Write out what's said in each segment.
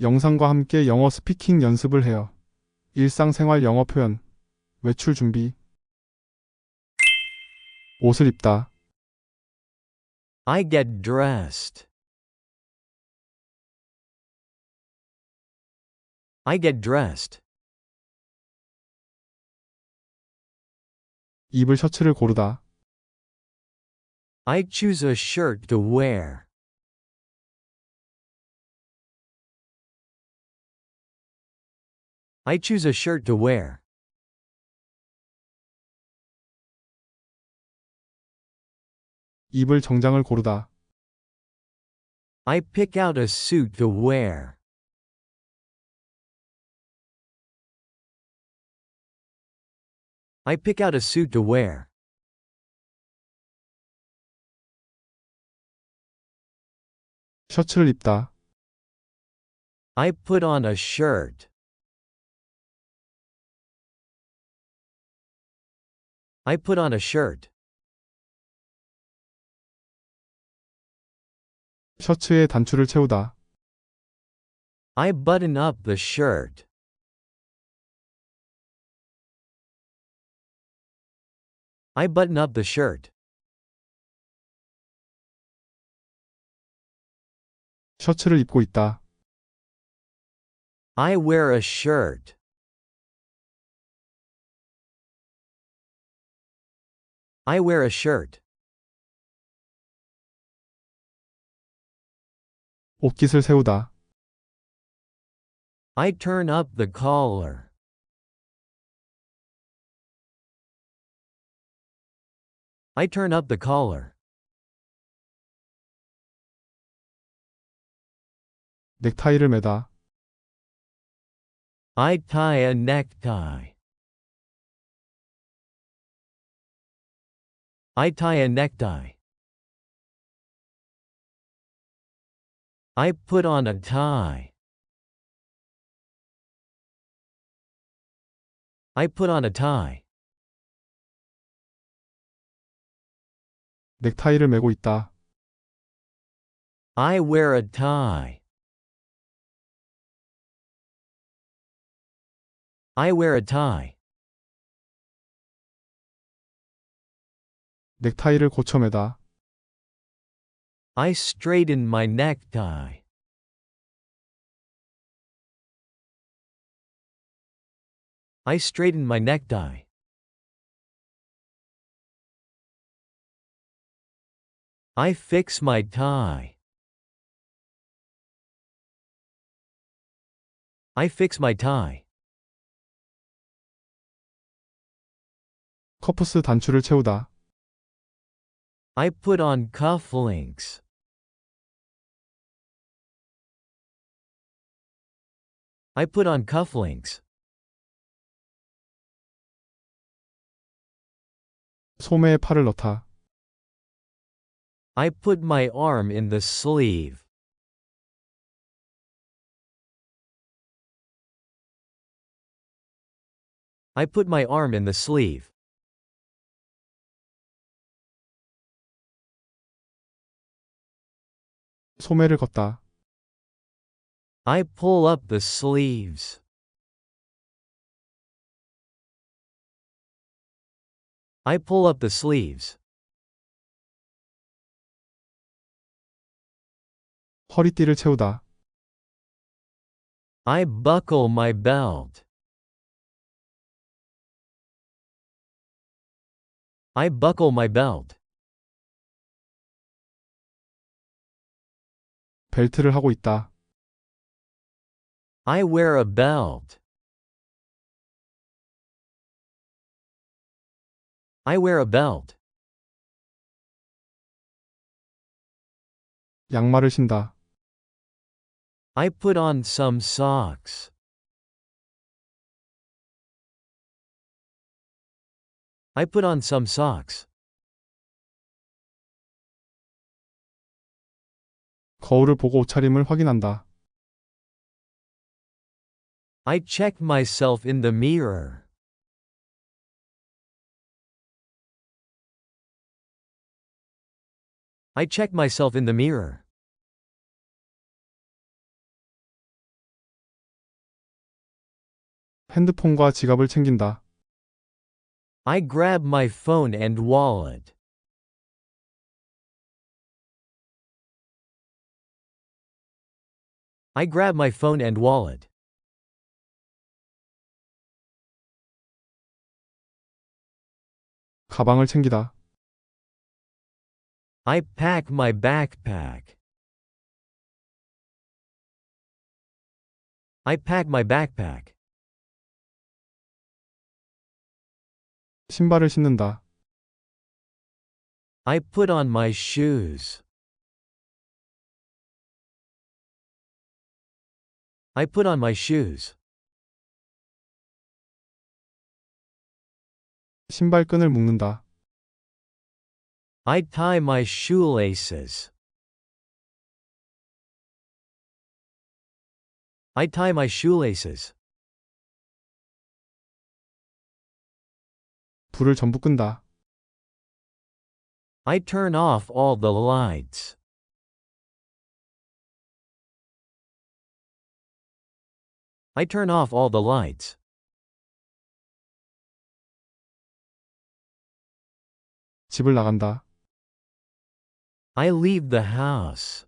영상과 함께 영어 스피킹 연습을 해요. 일상생활 영어 표현, 외출 준비. 옷을 입다, I get dressed. I get dressed. 입을 셔츠를 고르다, I choose a shirt to wear. I choose a shirt to wear. 입을 정장을 고르다, I pick out a suit to wear. I pick out a suit to wear. 셔츠를 입다, I put on a shirt. I put on a shirt. 셔츠의 단추를 채우다, I button up the shirt. I button up the shirt. 셔츠를 입고 있다, I wear a shirt. I wear a shirt. 옷깃을 세우다, I turn up the collar. I turn up the collar. 넥타이를 매다, I tie a necktie. I tie a necktie. I put on a tie. I put on a tie. 넥타이를 매고 있다, I wear a tie. I wear a tie. 넥타이를 고쳐 매다, I straighten my necktie. I straighten my necktie. I fix my tie. I fix my tie. 커프스 단추를 채우다, I put on cufflinks. I put on cufflinks. 소매에 팔을 넣다, I put my arm in the sleeve. I put my arm in the sleeve. 소매를 걷다, I pull up the sleeves. I pull up the sleeves. 허리띠를 채우다, I buckle my belt. I buckle my belt. 벨트를 하고 있다, I wear a belt. I wear a belt. 양말을 신다, I put on some socks. I put on some socks. 거울을 보고 옷차림을 확인한다. I check myself in the mirror. I check myself in the mirror. 핸드폰과 지갑을 챙긴다. I grab my phone and wallet. I grab my phone and wallet. 가방을 챙기다. I pack my backpack. I pack my backpack. 신발을 신는다. I put on my shoes. I put on my shoes. 신발끈을 묶는다. I tie my shoelaces. I tie my shoelaces. 불을 전부 끈다. I turn off all the lights. I turn off all the lights. 집을 나간다. I leave the house.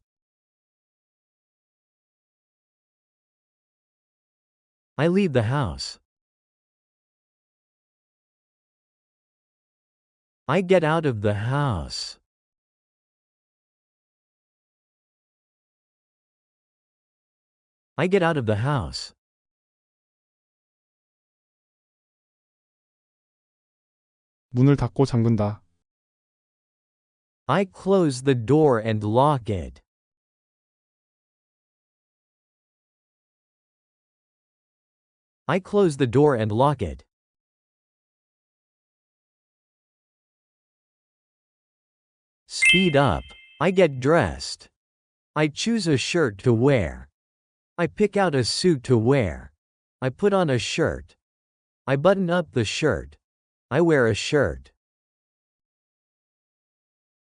I leave the house. I get out of the house. I get out of the house. 문을 닫고 잠근다. I close the door and lock it. I close the door and lock it. Speed up. I get dressed. I choose a shirt to wear. I pick out a suit to wear. I put on a shirt. I button up the shirt. I wear a shirt.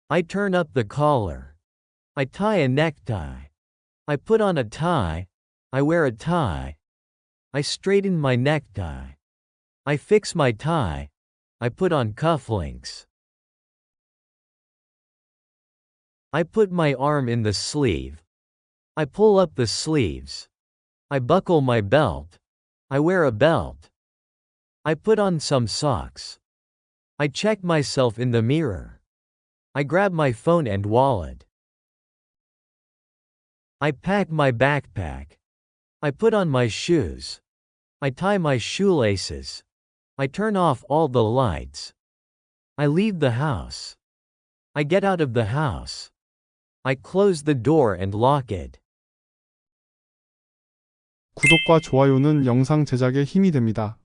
I turn up the collar. I tie a necktie. I put on a tie. I wear a tie. I straighten my necktie. I fix my tie. I put on cufflinks. I put my arm in the sleeve. I pull up the sleeves. I buckle my belt. I wear a belt. I put on some socks. I check myself in the mirror. I grab my phone and wallet. I pack my backpack. I put on my shoes. I tie my shoelaces. I turn off all the lights. I leave the house. I get out of the house. I close the door and lock it. 구독과 좋아요는 영상 제작에 힘이 됩니다.